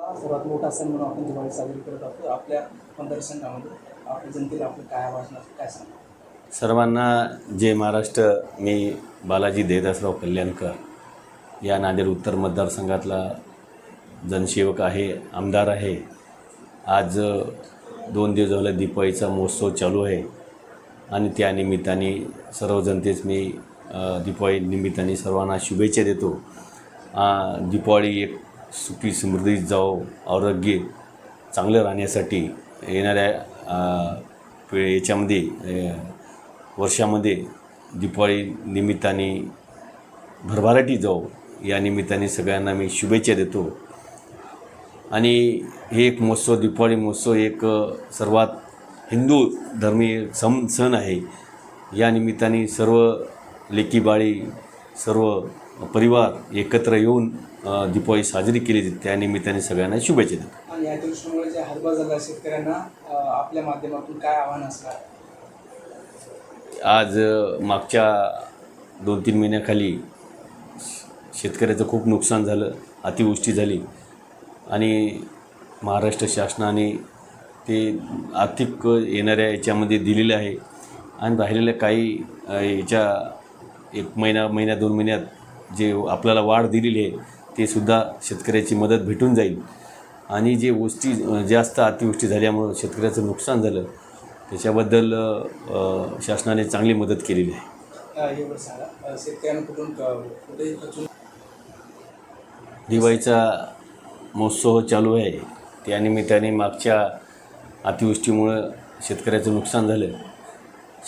सर्वात मोठा सण म्हणून आपण दिवाळी साजरी करत आहोत? आपल्या मतदारसंघामध्ये आपल्या जनतेला आपलं काय आवाज काय सांगा सर्वांना जय महाराष्ट्र. मी बालाजी देदासराव कल्याणकर. या नांदेड उत्तर मतदारसंघातला जनसेवक आहे आमदार आहे. आज दोन दिवस झालं दिपाळीचा महोत्सव चालू आहे. आणि त्या निमित्ताने सर्व जनतेच मी अ, दिपाळी निमित्ताने सर्वांना शुभेच्छा देतो. आ, एक सुखी समृद्धी जाओ आरोग्य चांगलं राहण्यासाठी येणाऱ्या पे- याच्यामध्ये वर्षामध्ये दिपाळी निमित्ताने भरभराटी जाऊ. या निमित्ताने सगळ्यांना मी शुभेच्छा देतो. आणि हे एक महोत्सव दिपाळी महोत्सव एक सर्वात हिंदू धर्मीय सम सण आहे. या निमित्ताने सर्व लेकीबाळी सर्व परिवार एकत्र येऊन दिपाळी साजरी केली जाते त्या निमित्ताने सगळ्यांना शुभेच्छा देतो. आणि या दृष्टीमुळे जे हातभार झाला शेतकऱ्यांना अं, आपल्या माध्यमातून काय आव्हान असणार? आज मागच्या दोन तीन महिन्याखाली शेतकऱ्याचं खूप नुकसान झालं अतिवृष्टी झाली. आणि महाराष्ट्र शासनाने ते आर्थिक येणाऱ्या याच्यामध्ये दिलेलं आहे. आणि राहिलेल्या काही अ, याच्या एक महिना महिन्या दोन महिन्यात जे आपल्याला वाढ दिलेली आहे ते सुद्धा शेतकऱ्याची मदत भेटून जाईल. आणि जे गोष्टी अ, जास्त अतिवृष्टी झाल्यामुळं शेतकऱ्याचं नुकसान झालं त्याच्याबद्दल शासनाने चांगली मदत केलेली आहे. दिवाळीचा महोत्सव चालू आहे. त्यानिमित्ताने मागच्या अतिवृष्टीमुळं शेतकऱ्याचं नुकसान झालं.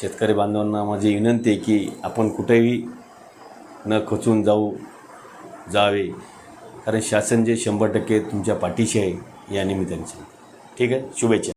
शेतकरी बांधवांना माझी विनंती आहे की आपण कुठेही न खचून जाऊ जावे. कारण शासन जे शंभर टक्के तुमच्या पाठीशी आहे या निमित्ताने. ठीक आहे? शुभेच्छा.